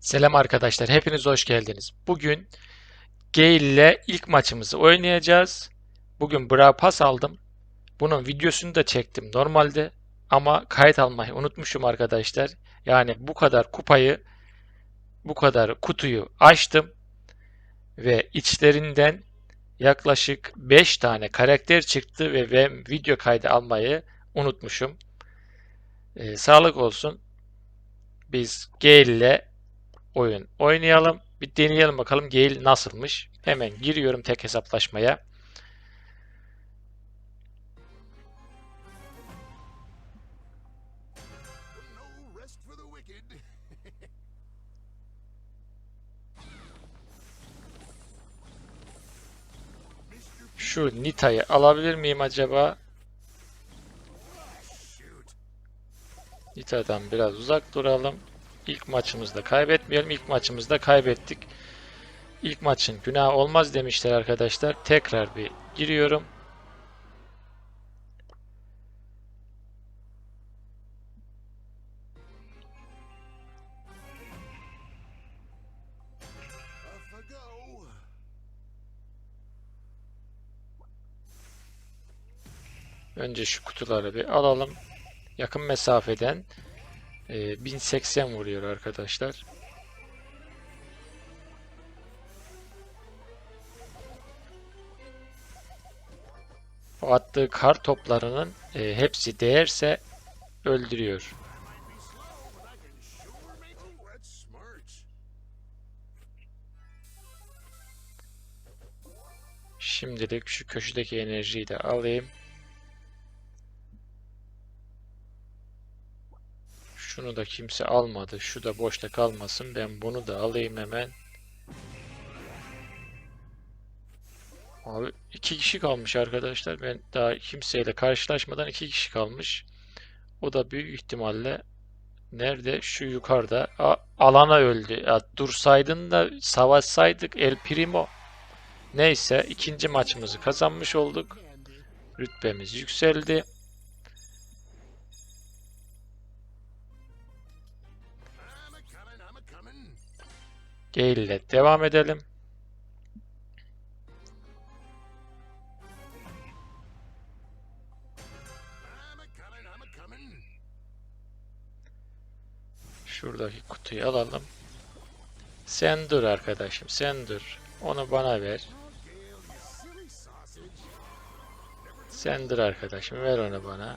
Selam arkadaşlar, hepiniz hoş geldiniz. Bugün Gale ile ilk maçımızı oynayacağız. Bugün Brawl Pass aldım. Bunun videosunu da çektim normalde ama kayıt almayı unutmuşum arkadaşlar. Yani bu kadar kupayı, bu kadar kutuyu açtım ve içlerinden yaklaşık 5 tane karakter çıktı ve ben video kaydı almayı unutmuşum. Ee, sağlık olsun. Biz Gale ile oyun oynayalım. Bir deneyelim bakalım Gale nasılmış. Hemen giriyorum tek hesaplaşmaya. Şu Nita'yı alabilir miyim acaba? Nita'dan biraz uzak duralım. İlk maçımızda kaybetmeyelim. İlk maçımızda kaybettik. İlk maçın günah olmaz demişler arkadaşlar. Tekrar bir giriyorum. Önce şu kutuları bir alalım. Yakın mesafeden e, 1080 vuruyor arkadaşlar. O attığı kar toplarının e, hepsi değerse öldürüyor. Şimdilik şu köşedeki enerjiyi de alayım. Şunu da kimse almadı. Şu da boşta kalmasın. Ben bunu da alayım hemen. Abi iki kişi kalmış arkadaşlar. Ben daha kimseyle karşılaşmadan iki kişi kalmış. O da büyük ihtimalle nerede? Şu yukarıda. A- alana öldü. Ya dursaydın da savaşsaydık El Primo. Neyse ikinci maçımızı kazanmış olduk. Rütbemiz yükseldi. Gale ile devam edelim. Şuradaki kutuyu alalım. Sen dur arkadaşım, sen dur. Onu bana ver. Sen dur arkadaşım, ver onu bana.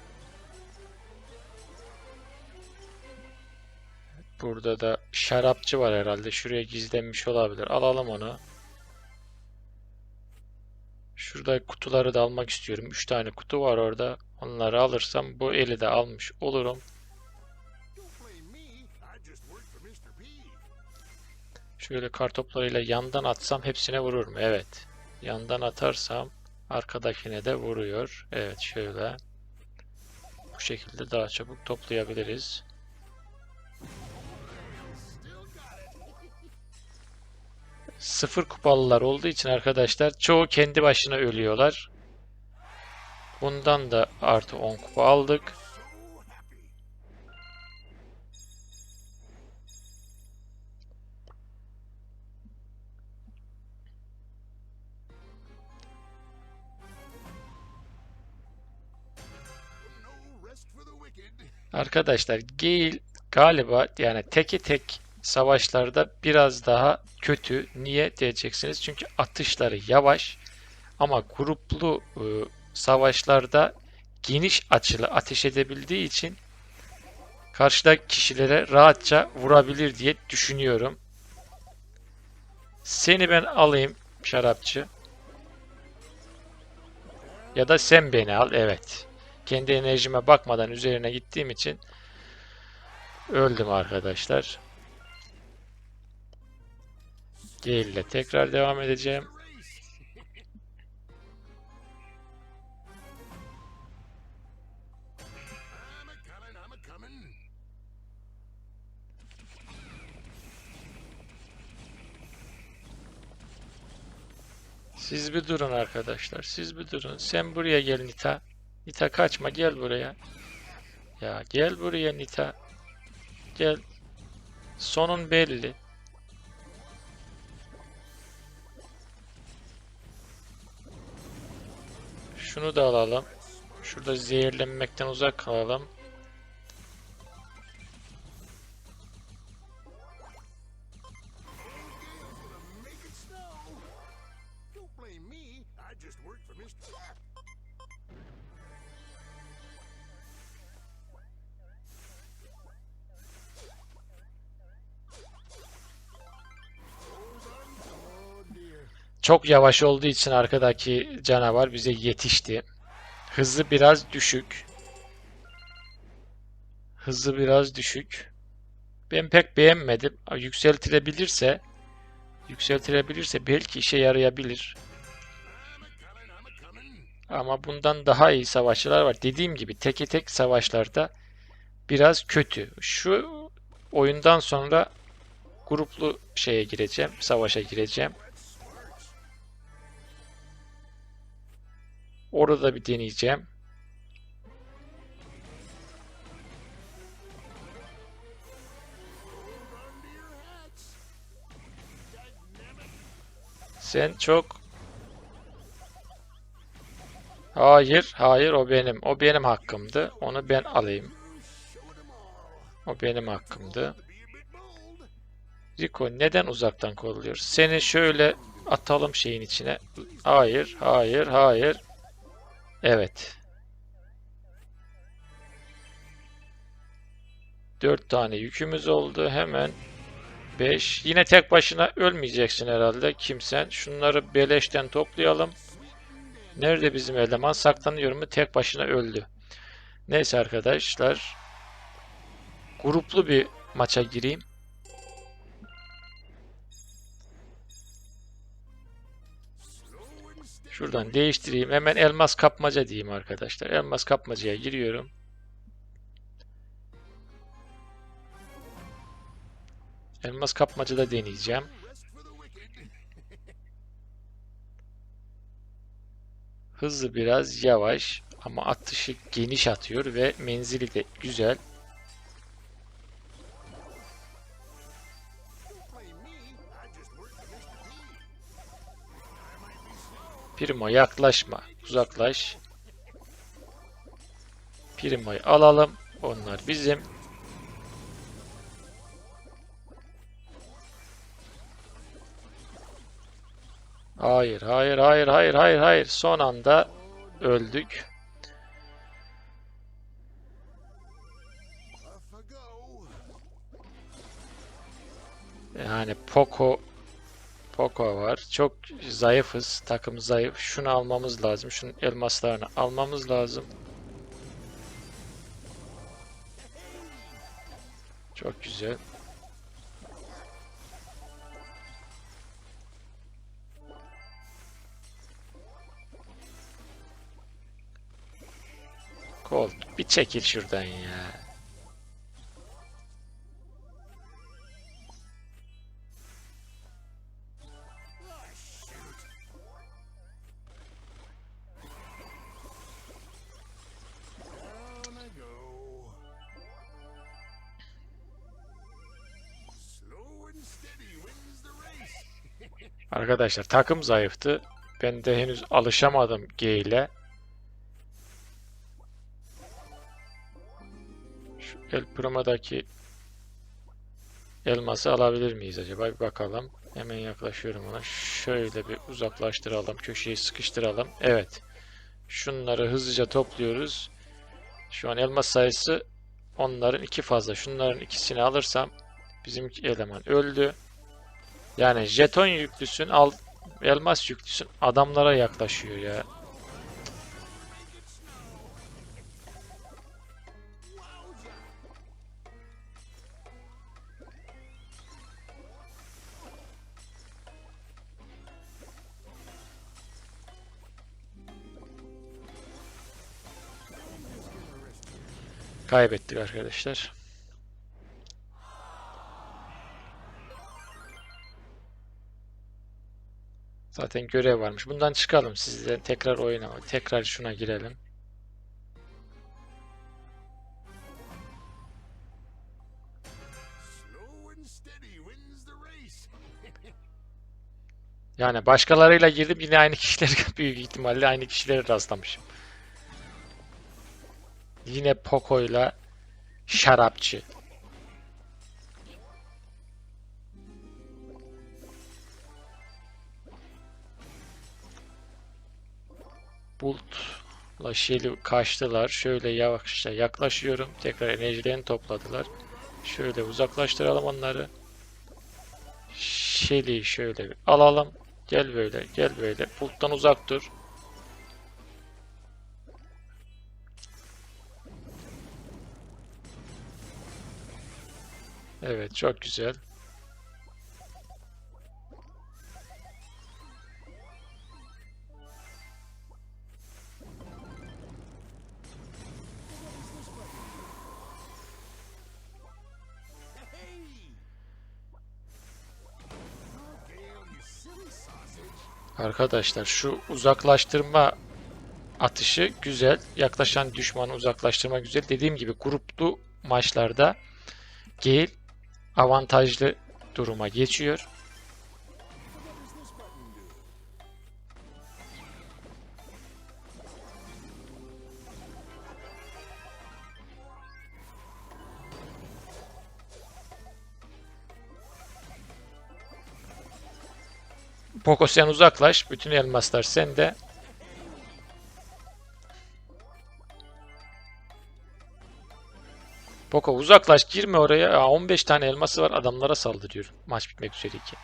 Burada da şarapçı var herhalde. Şuraya gizlenmiş olabilir. Alalım onu. Şurada kutuları da almak istiyorum. 3 tane kutu var orada. Onları alırsam bu eli de almış olurum. Şöyle kartoplarıyla yandan atsam hepsine vurur mu? Evet. Yandan atarsam arkadakine de vuruyor. Evet şöyle. Bu şekilde daha çabuk toplayabiliriz. Sıfır kupalılar olduğu için arkadaşlar çoğu kendi başına ölüyorlar. Bundan da artı 10 kupa aldık. Arkadaşlar Gale galiba yani teke tek savaşlarda biraz daha kötü. Niye diyeceksiniz? Çünkü atışları yavaş ama gruplu e, savaşlarda geniş açılı ateş edebildiği için karşıdaki kişilere rahatça vurabilir diye düşünüyorum. Seni ben alayım şarapçı. Ya da sen beni al. Evet. Kendi enerjime bakmadan üzerine gittiğim için öldüm arkadaşlar. Gale ile tekrar devam edeceğim. Siz bir durun arkadaşlar. Siz bir durun. Sen buraya gel Nita. Nita kaçma gel buraya. Ya gel buraya Nita. Gel. Sonun belli. Şunu da alalım. Şurada zehirlenmekten uzak kalalım. Çok yavaş olduğu için arkadaki canavar bize yetişti. Hızı biraz düşük. Hızı biraz düşük. Ben pek beğenmedim. Yükseltilebilirse yükseltilebilirse belki işe yarayabilir. Ama bundan daha iyi savaşçılar var. Dediğim gibi teke tek savaşlarda biraz kötü. Şu oyundan sonra gruplu şeye gireceğim, savaşa gireceğim. Orada bir deneyeceğim. Sen çok Hayır, hayır o benim. O benim hakkımdı. Onu ben alayım. O benim hakkımdı. Rico neden uzaktan kolluyor? Seni şöyle atalım şeyin içine. Hayır, hayır, hayır. Evet. Dört tane yükümüz oldu. Hemen 5. Yine tek başına ölmeyeceksin herhalde kimsen. Şunları beleşten toplayalım. Nerede bizim eleman? Saklanıyor mu? Tek başına öldü. Neyse arkadaşlar. Gruplu bir maça gireyim. Şuradan değiştireyim. Hemen elmas kapmaca diyeyim arkadaşlar. Elmas kapmacaya giriyorum. Elmas kapmacada deneyeceğim. Hızlı biraz yavaş ama atışı geniş atıyor ve menzili de güzel. Primo yaklaşma. Uzaklaş. Primo'yu alalım. Onlar bizim. Hayır, hayır, hayır, hayır, hayır, hayır. Son anda öldük. Yani Poco Poco var. Çok zayıfız. Takım zayıf. Şunu almamız lazım. Şunun elmaslarını almamız lazım. Çok güzel. Colt bir çekil şuradan ya. Arkadaşlar takım zayıftı. Ben de henüz alışamadım G ile. Şu El Primo'daki elması alabilir miyiz acaba? Bir bakalım. Hemen yaklaşıyorum ona. Şöyle bir uzaklaştıralım. Köşeyi sıkıştıralım. Evet. Şunları hızlıca topluyoruz. Şu an elmas sayısı onların iki fazla. Şunların ikisini alırsam bizim eleman öldü. Yani jeton yüklüsün, al elmas yüklüsün adamlara yaklaşıyor ya. Kaybettik arkadaşlar. Zaten görev varmış. Bundan çıkalım sizle tekrar oyuna. Tekrar şuna girelim. Yani başkalarıyla girdim yine aynı kişileri büyük ihtimalle aynı kişilere rastlamışım. Yine Poco'yla şarapçı. Bulut'la Shelly kaçtılar. Şöyle yavaşça yaklaşıyorum. Tekrar enerjilerini topladılar. Şöyle uzaklaştıralım onları. Shelly'yi şöyle bir alalım. Gel böyle, gel böyle. Bulut'tan uzak dur. Evet, çok güzel. Arkadaşlar şu uzaklaştırma atışı güzel. Yaklaşan düşmanı uzaklaştırma güzel. Dediğim gibi gruplu maçlarda Gale avantajlı duruma geçiyor. Poco sen uzaklaş. Bütün elmaslar sende. Poco uzaklaş girme oraya. Aa, 15 tane elması var adamlara saldırıyor. Maç bitmek üzereyken.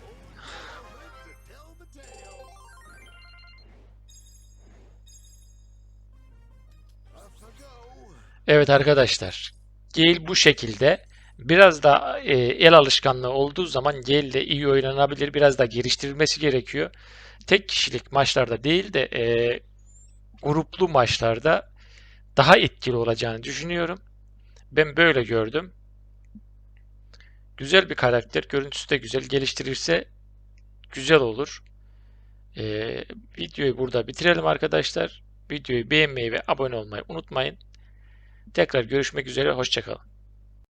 To tell the tale. Off I go. Evet arkadaşlar. Gale bu şekilde. Biraz da e, el alışkanlığı olduğu zaman Gale de iyi oynanabilir. Biraz da geliştirilmesi gerekiyor. Tek kişilik maçlarda değil de e, gruplu maçlarda daha etkili olacağını düşünüyorum. Ben böyle gördüm. Güzel bir karakter. Görüntüsü de güzel. Geliştirirse güzel olur. E, videoyu burada bitirelim arkadaşlar. Videoyu beğenmeyi ve abone olmayı unutmayın. Tekrar görüşmek üzere. Hoşçakalın.